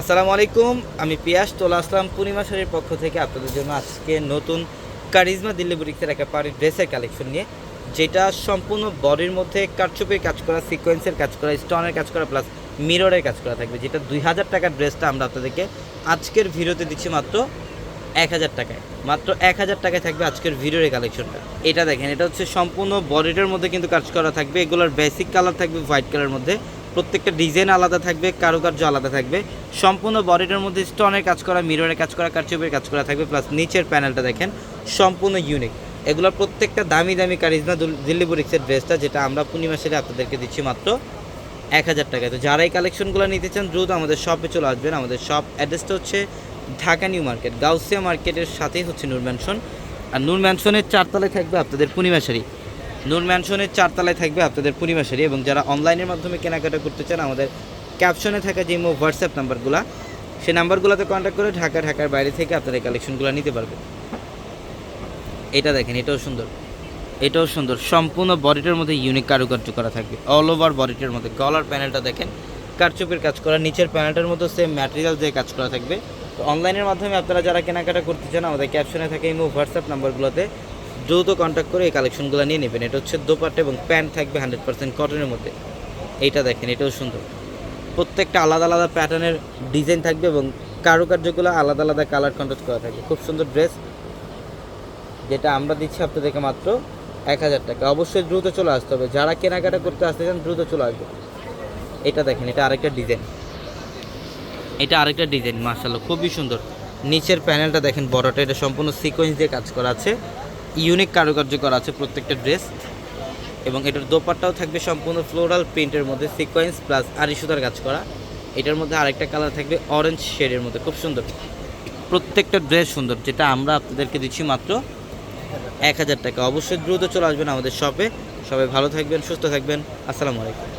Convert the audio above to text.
আসসালামু আলাইকুম, আমি পিয়াস তোলা আসলাম পূর্ণিমা শাড়ির পক্ষ থেকে আপনাদের জন্য আজকে নতুন কারিজমা দিল্লি বুটিক্সের একটা পাড়ির ড্রেসের কালেকশন নিয়ে, যেটা সম্পূর্ণ বডির মধ্যে কারচুপির কাজ করা, সিকোয়েন্সের কাজ করা, স্টোনের কাজ করা, প্লাস মিররের কাজ করা থাকবে, যেটা দুই হাজার টাকার ড্রেসটা আমরা আপনাদেরকে আজকের ভিডিওতে দিচ্ছি মাত্র এক হাজার টাকায়। মাত্র এক হাজার টাকায় থাকবে আজকের ভিডিওর এই কালেকশনটা। এটা দেখেন, এটা হচ্ছে সম্পূর্ণ বডিটার মধ্যে কিন্তু কাজ করা থাকবে, এগুলোর বেসিক কালার থাকবে হোয়াইট কালারের মধ্যে। প্রত্যেকটা ডিজাইন আলাদা থাকবে, কারুকার্য আলাদা থাকবে। সম্পূর্ণ বডিটার মধ্যে স্টোনের কাজ করা মিররের কাজ করা কারচুপের কাজ করা থাকবে প্লাস নিচের প্যানেলটা দেখেন, সম্পূর্ণ ইউনিক এগুলোর প্রত্যেকটা দামি দামি কারিজমা দুল- দিল্লি বুটিক্সের ড্রেসটা যেটা আমরা পূর্ণিমা সেরে আপনাদেরকে দিচ্ছি মাত্র এক হাজার টাকায়। তো যারা এই কালেকশনগুলো নিতে চান, দ্রুত আমাদের শপে চলে আসবেন। আমাদের শপ অ্যাড্রেসটা হচ্ছে ঢাকা নিউ মার্কেট, গাউসিয়া মার্কেটের সাথেই হচ্ছে নূর ম্যানশন আর নূর ম্যানশনের চারতলায় থাকবে আপনাদের পূর্ণিমা শাড়ি। নূর ম্যানশনের চারতলায় থাকবে আপনাদের পূর্ণিমা শাড়ি এবং যারা অনলাইনের মাধ্যমে কেনাকাটা করতে চান, আমাদের ক্যাপশনে থাকা যে মো হোয়াটসঅ্যাপ নাম্বারগুলো সেই নাম্বারগুলোতে কন্ট্যাক্ট করে ঢাকা, ঢাকার বাইরে থেকে আপনারা এই কালেকশনগুলো নিতে পারবেন এটা দেখেন, এটাও সুন্দর। এটাও সুন্দর। সম্পূর্ণ বডিটার মধ্যে ইউনিক কারুকার্য করা থাকবে। অল ওভার বডিটার মধ্যে। গলার প্যানেলটা দেখেন, কারচুপের কাজ করা। নিচের প্যানেলটার মধ্যে সেম ম্যাটেরিয়াল দিয়ে কাজ করা থাকবে। তো অনলাইনের মাধ্যমে আপনারা যারা কেনাকাটা করতে চান, আমাদের ক্যাপশনে থাকে ইমো হোয়াটসঅ্যাপ নাম্বারগুলোতে দ্রুত কন্ট্যাক্ট করে এই কালেকশনগুলো নিয়ে নেবেন। এটা হচ্ছে দোপাট্টা এবং প্যান্ট থাকবে হান্ড্রেড পার্সেন্ট কটনের মধ্যে। এইটা দেখেন, এটাও সুন্দর। প্রত্যেকটা আলাদা আলাদা প্যাটার্নের ডিজাইন থাকবে এবং কারুকার্যগুলো আলাদা আলাদা কালার কন্ট্রাস্ট করা থাকবে। খুব সুন্দর ড্রেস যেটা আমরা দিচ্ছি আপনাদেরকে মাত্র এক হাজার টাকা। অবশ্যই দ্রুত চলে আসতে হবে। যারা কেনাকাটা করতে আসতে চান, দ্রুত চলে আসবে। এটা দেখেন, এটা আরেকটা ডিজাইন এটা আরেকটা ডিজাইন মার্শাল্লাহ খুবই সুন্দর। নিচের প্যানেলটা দেখেন, বড়টা, এটা সম্পূর্ণ সিকোয়েন্স দিয়ে কাজ করা আছে। ইউনিক কারুকার্য করা আছে প্রত্যেকটা ড্রেস। এবং এটার দোপাট্টাও থাকবে সম্পূর্ণ ফ্লোরাল প্রিন্টের মধ্যে, সিকোয়েন্স প্লাস আরি সুতার কাজ করা। এটার মধ্যে আরেকটা কালার থাকবে অরেঞ্জ শেডের মধ্যে, খুব সুন্দর। প্রত্যেকটা ড্রেস সুন্দর, যেটা আমরা আপনাদেরকে দিচ্ছি মাত্র এক হাজার টাকা। অবশ্যই দ্রুত চলে আসবেন আমাদের শপে সবাই ভালো থাকবেন, সুস্থ থাকবেন। আসসালামু আলাইকুম।